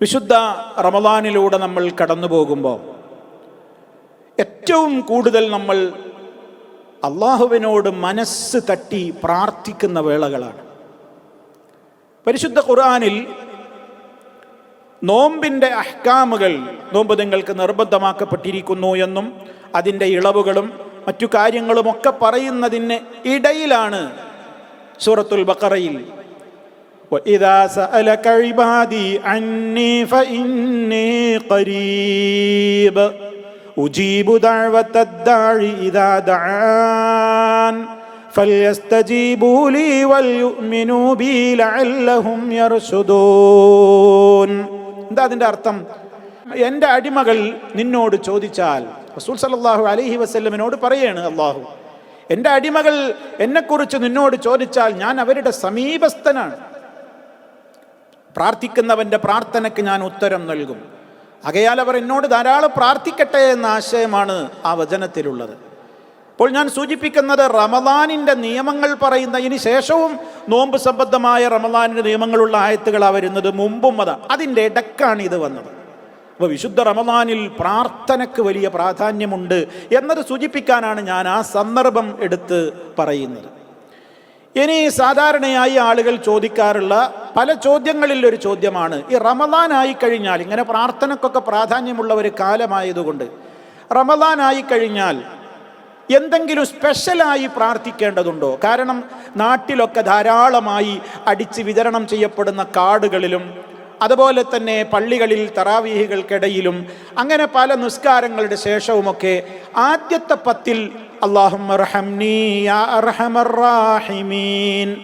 വിശുദ്ധ റമദാനിലൂടെ നമ്മൾ കടന്നു പോകുമ്പോൾ ഏറ്റവും കൂടുതൽ നമ്മൾ അള്ളാഹുവിനോട് മനസ്സ് തട്ടി പ്രാർത്ഥിക്കുന്ന വേളകളാണ്. പരിശുദ്ധ ഖുർആനിൽ നോമ്പിന്റെ അഹ്കാമുകൾ നോമ്പ് നിങ്ങൾക്ക് നിർബന്ധമാക്കപ്പെട്ടിരിക്കുന്നു എന്നും അതിന്റെ ഇളവുകളും മറ്റു കാര്യങ്ങളുമൊക്കെ പറയുന്നതിന് ഇടയിലാണ് സൂറത്തുൽ ബക്കറയിൽ وإذا سألك عبادي عني فإني قريب أجيب دعوة الداع إذا دعان فليستجيبوا لي وليؤمنوا بي لعلهم يرشدون എന്താ അതിൻ്റെ അർത്ഥം എൻ്റെ അടിമകൾ നിന്നോട് ചോദിച്ചാൽ റസൂൽ സല്ലല്ലാഹു അലൈഹി വസല്ലമിനോട് പറയാണ് അള്ളാഹു എൻ്റെ അടിമകൾ എന്നെക്കുറിച്ച് നിന്നോട് ചോദിച്ചാൽ ഞാൻ അവരുടെ സമീപസ്ഥനാണ് പ്രാർത്ഥിക്കുന്നവന്റെ പ്രാർത്ഥനയ്ക്ക് ഞാൻ ഉത്തരം നൽകും. അകയാൽ അവർ എന്നോട് ധാരാളം പ്രാർത്ഥിക്കട്ടെ എന്ന ആശയമാണ് ആ വചനത്തിലുള്ളത്. അപ്പോൾ ഞാൻ സൂചിപ്പിക്കുന്നത് റമദാനിന്റെ നിയമങ്ങൾ പറയുന്നതിന് ശേഷവും നോമ്പ് സംബന്ധമായ റമദാനിന്റെ നിയമങ്ങളുള്ള ആയത്തുകളാണ് വരുന്നത് മുമ്പും അതാ. അതിന്റെ ഇടക്കാണ് ഇത് വന്നത്. അപ്പോൾ വിശുദ്ധ റമദാനിൽ പ്രാർത്ഥനയ്ക്ക് വലിയ പ്രാധാന്യമുണ്ട് എന്നത് സൂചിപ്പിക്കാനാണ് ഞാൻ ആ സന്ദർഭം എടുത്ത് പറയുന്നത്. ഇനി സാധാരണയായി ആളുകൾ ചോദിക്കാറുള്ള പല ചോദ്യങ്ങളിൽ ഒരു ചോദ്യമാണ് ഈ റമദാനായി കഴിഞ്ഞാൽ ഇങ്ങനെ പ്രാർത്ഥനക്കൊക്കെ പ്രാധാന്യമുള്ള ഒരു കാലമായതുകൊണ്ട് റമദാനായി കഴിഞ്ഞാൽ എന്തെങ്കിലും സ്പെഷ്യലായി പ്രാർത്ഥിക്കേണ്ടതുണ്ടോ? കാരണം നാട്ടിലൊക്കെ ധാരാളമായി അടിച്ച് വിതരണം ചെയ്യപ്പെടുന്ന കാർഡുകളിലും അതുപോലെ തന്നെ പള്ളികളിൽ തറാവീഹികൾക്കിടയിലും അങ്ങനെ പല നിസ്കാരങ്ങളുടെ ശേഷവുമൊക്കെ ആദ്യത്തെ പത്തിൽ അള്ളാഹുമീൻ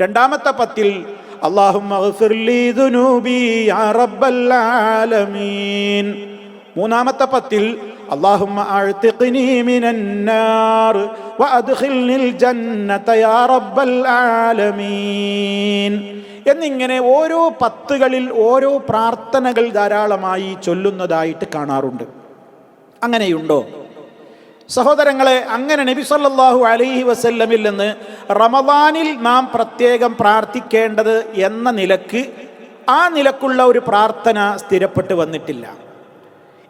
രണ്ടാമത്തെ പത്തിൽ അള്ളാഹുമീൻ മൂന്നാമത്തെ പത്തിൽ اللهم أعتقني من النار وأدخلني الجنة يا رب العالمين എന്നിങ്ങനെ ഓരോ പത്തുകളിൽ ഓരോ പ്രാർത്ഥനകൾ ധാരാളമായി ചൊല്ലുന്നതായിട്ട് കാണാറുണ്ട് അങ്ങനെയുണ്ടോ സഹോദരങ്ങളെ അങ്ങനെ നബി സല്ലല്ലാഹു അലൈഹി വസല്ലമിൽ നിന്ന് റമദാനിൽ നാം പ്രത്യേകം പ്രാർത്ഥിക്കേണ്ടത് എന്ന നിലക്ക് ആ നിലക്കുള്ള ഒരു പ്രാർത്ഥന സ്ഥിരപ്പെട്ടു വന്നിട്ടില്ല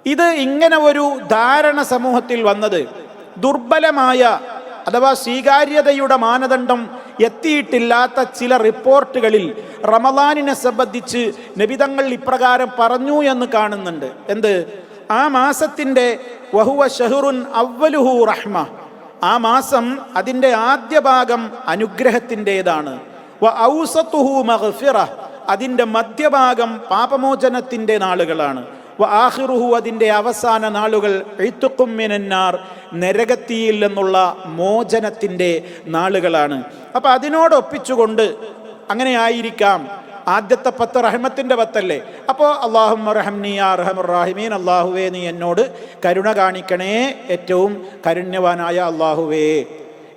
ഇത് ഇങ്ങനെ ഒരു ധാരണ സമൂഹത്തിൽ വന്നത്. ദുർബലമായ അഥവാ സ്വീകാര്യതയുടെ മാനദണ്ഡം എത്തിയിട്ടില്ലാത്ത ചില റിപ്പോർട്ടുകളിൽ റമദാനിനെ സംബന്ധിച്ച് നബിതങ്ങൾ ഇപ്രകാരം പറഞ്ഞു എന്ന് കാണുന്നുണ്ട്. എന്ത്? ആ മാസത്തിന്റെ വഹുവ ഷഹുറുൻ അവലുഹു റഹ്മ. ആ മാസം അതിന്റെ ആദ്യ ഭാഗം അനുഗ്രഹത്തിന്റെതാണ്. വ അതിന്റെ മധ്യഭാഗം പാപമോചനത്തിന്റെ നാളുകളാണ്. ആഹിറുഹു അതിന്റെ അവസാന നാളുകൾ എഴുത്തുക്കുമ്മിനാർ നരകത്തിയിൽ നിന്നുള്ള മോചനത്തിന്റെ നാളുകളാണ്. അപ്പം അതിനോടൊപ്പിച്ചുകൊണ്ട് അങ്ങനെ ആയിരിക്കാം. ആദ്യത്തെ പത്ത് റഹ്മത്തിന്റെ പത്തല്ലേ? അപ്പോൾ അള്ളാഹും റഹംനി റഹമുറാഹിമീൻ അള്ളാഹുവേ നീ എന്നോട് കരുണ കാണിക്കണേ ഏറ്റവും കരുണ്യവാനായ അള്ളാഹുവേ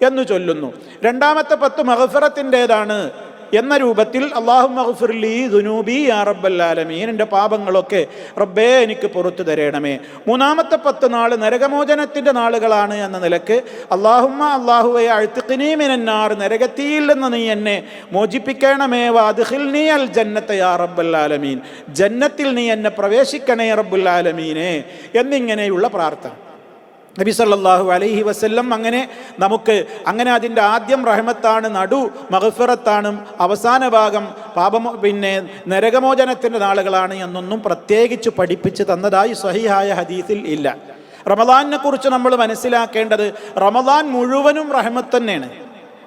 എന്ന് ചൊല്ലുന്നു. രണ്ടാമത്തെ പത്ത് മഹഫിറത്തിന്റെതാണ്. എന്ന രൂപത്തിൽ അള്ളാഹു മഹഫുർലി ദുനൂബി ആ റബ്ബല്ലാലമീൻ എന്റെ പാപങ്ങളൊക്കെ റബ്ബേ എനിക്ക് പുറത്തു തരണമേ. മൂന്നാമത്തെ പത്ത് നാൾ നരകമോചനത്തിന്റെ നാളുകളാണ് എന്ന നിലയ്ക്ക് അള്ളാഹുമ്മ അള്ളാഹുവെ അഴുത്തുക്കിനീമിനാർ നരകത്തിയിൽ നിന്ന് നീ എന്നെ മോചിപ്പിക്കണമേ. വാദ്ഹിൽ നീ അൽ ജന്നത്തെ യാ റബ്ബല്ലാലമീൻ ജന്നത്തിൽ നീ എന്നെ പ്രവേശിക്കണേ റബ്ബുല്ലാലമീനെ എന്നിങ്ങനെയുള്ള പ്രാർത്ഥന. നബി സല്ലാഹു അലൈഹി വസ്ല്ലം അങ്ങനെ നമുക്ക് അങ്ങനെ അതിന്റെ ആദ്യം റഹ്മത്താണ് നടു മഹഫിറത്താണ് അവസാന ഭാഗം പാപമോ പിന്നെ നരകമോചനത്തിന്റെ നാളുകളാണ് എന്നൊന്നും പ്രത്യേകിച്ച് പഠിപ്പിച്ച് തന്നതായി സഹിഹായ ഹദീസിൽ ഇല്ല. റമദാനിനെ കുറിച്ച് നമ്മൾ മനസ്സിലാക്കേണ്ടത് റമദാൻ മുഴുവനും റഹ്മത്ത് തന്നെയാണ്.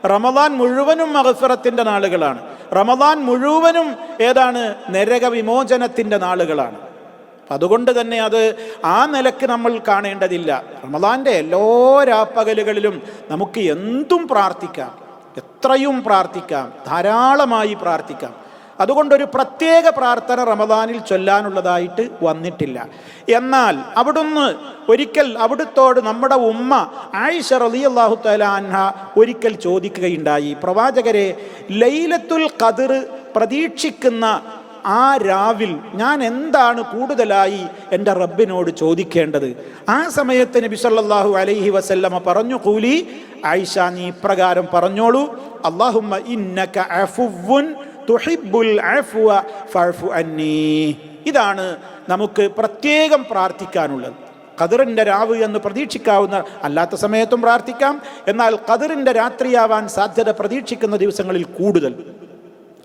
റമദാൻ മുഴുവനും മഹഫിറത്തിന്റെ നാളുകളാണ്. റമദാൻ മുഴുവനും ഏതാണ്? നരക വിമോചനത്തിന്റെ നാളുകളാണ്. അതുകൊണ്ട് തന്നെ അത് ആ നിലയ്ക്ക് നമ്മൾ കാണേണ്ടതില്ല. റമദാന്റെ എല്ലാ രാപ്പകലുകളിലും നമുക്ക് എന്തും പ്രാർത്ഥിക്കാം. എത്രയും പ്രാർത്ഥിക്കാം. ധാരാളമായി പ്രാർത്ഥിക്കാം. അതുകൊണ്ടൊരു പ്രത്യേക പ്രാർത്ഥന റമദാനിൽ ചൊല്ലാനുള്ളതായിട്ട് വന്നിട്ടില്ല. എന്നാൽ അവിടുന്ന് ഒരിക്കൽ അവിടുത്തോട് നമ്മുടെ ഉമ്മ ആയിഷ റലി അള്ളാഹു തലാൻഹ ഒരിക്കൽ ചോദിക്കുകയുണ്ടായി. പ്രവാചകരെ ലൈലത്തുൽ ഖദർ പ്രതീക്ഷിക്കുന്ന ആ രാവിൽ ഞാൻ എന്താണ് കൂടുതലായി എന്റെ റബ്ബിനോട് ചോദിക്കേണ്ടത്? ആ സമയത്ത് നബി സല്ലാഹു അലൈഹി വസല്ലമ പറഞ്ഞു കൂലി ആയിഷ നീ ഇപ്രകാരം പറഞ്ഞോളൂ അള്ളാഹുമ്മ ഇന്നക അഫുവുൻ അഫ്വ ഇതാണ് നമുക്ക് പ്രത്യേകം പ്രാർത്ഥിക്കാനുള്ളത്. ഖദറിന്റെ രാവ് എന്ന് പ്രതീക്ഷിക്കാവുന്ന അല്ലാത്ത സമയത്തും പ്രാർത്ഥിക്കാം എന്നാൽ ഖദറിന്റെ രാത്രിയാവാൻ സാധ്യത പ്രതീക്ഷിക്കുന്ന ദിവസങ്ങളിൽ കൂടുതൽ.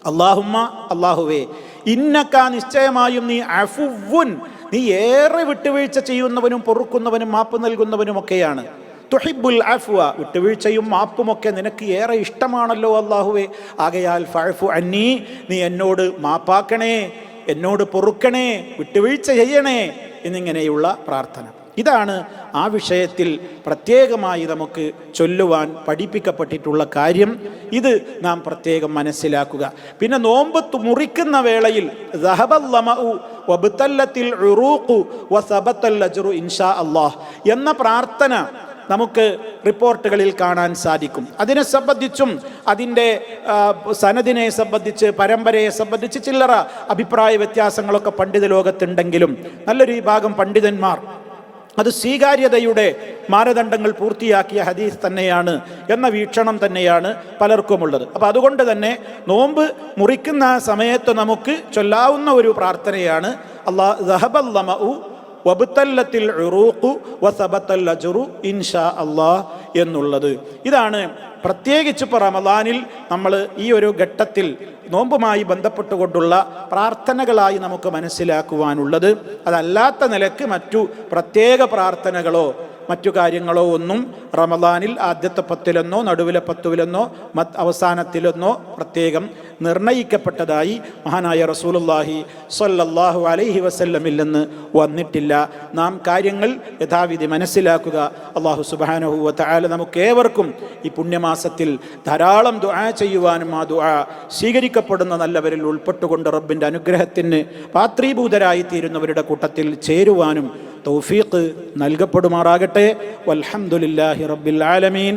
അള്ളാഹുമ്മ അള്ളാഹുവേ ഇന്നക്ക നിശ്ചയമായും നീ അഫുവുൻ നീ ഏറെ വിട്ടുവീഴ്ച ചെയ്യുന്നവനും പൊറുക്കുന്നവനും മാപ്പ് നൽകുന്നവനുമൊക്കെയാണ്. തുഹിബുൽ അഫ്വ വിട്ടുവീഴ്ചയും മാപ്പുമൊക്കെ നിനക്ക് ഏറെ ഇഷ്ടമാണല്ലോ അള്ളാഹുവേ ആകയാൽ ഫഴഫു അന്നീ നീ എന്നോട് മാപ്പാക്കണേ എന്നോട് പൊറുക്കണേ വിട്ടുവീഴ്ച ചെയ്യണേ എന്നിങ്ങനെയുള്ള പ്രാർത്ഥന. ഇതാണ് ആ വിഷയത്തിൽ പ്രത്യേകമായി നമുക്ക് ചൊല്ലുവാൻ പഠിപ്പിക്കപ്പെട്ടിട്ടുള്ള കാര്യം. ഇത് നാം പ്രത്യേകം മനസ്സിലാക്കുക. പിന്നെ നോമ്പ് മുറിക്കുന്ന വേളയിൽ അള്ളാഹ് എന്ന പ്രാർത്ഥന നമുക്ക് റിപ്പോർട്ടുകളിൽ കാണാൻ സാധിക്കും. അതിനെ സംബന്ധിച്ചും അതിന്റെ സനദിനെ സംബന്ധിച്ച് പരമ്പരയെ സംബന്ധിച്ച് ചില്ലറ അഭിപ്രായ വ്യത്യാസങ്ങളൊക്കെ പണ്ഡിത ലോകത്തുണ്ടെങ്കിലും നല്ലൊരു വിഭാഗം പണ്ഡിതന്മാർ അത് സ്വീകാര്യതയുടെ മാനദണ്ഡങ്ങൾ പൂർത്തിയാക്കിയ ഹദീസ് തന്നെയാണ് എന്ന വീക്ഷണം തന്നെയാണ് പലർക്കുമുള്ളത്. അപ്പോൾ അതുകൊണ്ട് തന്നെ നോമ്പ് മുറിക്കുന്ന സമയത്ത് നമുക്ക് ചൊല്ലാവുന്ന ഒരു പ്രാർത്ഥനയാണ് അള്ളാഹ് വബുത്തല്ലത്തിൽ ഉറൂഖു ഇൻഷാ അള്ളാഹ് എന്നുള്ളത്. ഇതാണ് പ്രത്യേകിച്ച് ഇപ്പോൾ റമദാനിൽ നമ്മൾ ഈ ഒരു ഘട്ടത്തിൽ നോമ്പുമായി ബന്ധപ്പെട്ടുകൊണ്ടുള്ള പ്രാർത്ഥനകളായി നമുക്ക് മനസ്സിലാക്കുവാനുള്ളത്. അതല്ലാത്ത നിലയ്ക്ക് മറ്റു പ്രത്യേക പ്രാർത്ഥനകളോ മറ്റു കാര്യങ്ങളോ ഒന്നും റമദാനിൽ ആദ്യത്തെ പത്തിലെന്നോ നടുവിലെ പത്തുവിലെന്നോ അവസാനത്തിലെന്നോ പ്രത്യേകം നിർണയിക്കപ്പെട്ടതായി മഹാനായ റസൂലുള്ളാഹി സ്വല്ലല്ലാഹു അലൈഹി വസല്ലമില്ലെന്ന് വന്നിട്ടില്ല. നാം കാര്യങ്ങൾ യഥാവിധി മനസ്സിലാക്കുക. അള്ളാഹു സുബാനഹുവ വതആല നമുക്കേവർക്കും ഈ പുണ്യമാസത്തിൽ ധാരാളം ദുആ ചെയ്യുവാനും ആ ദുആ സ്വീകരിക്കപ്പെടുന്ന നല്ലവരിൽ ഉൾപ്പെട്ടുകൊണ്ട് റബ്ബിന്റെ അനുഗ്രഹത്തിന് പാത്രീഭൂതരായി തീരുന്നവരുടെ കൂട്ടത്തിൽ ചേരുവാനും തൗഫീഖ് നൽകപ്പെടുമാറാകട്ടെ. വൽഹംദുലില്ലാഹി റബ്ബിൽ ആലമീൻ.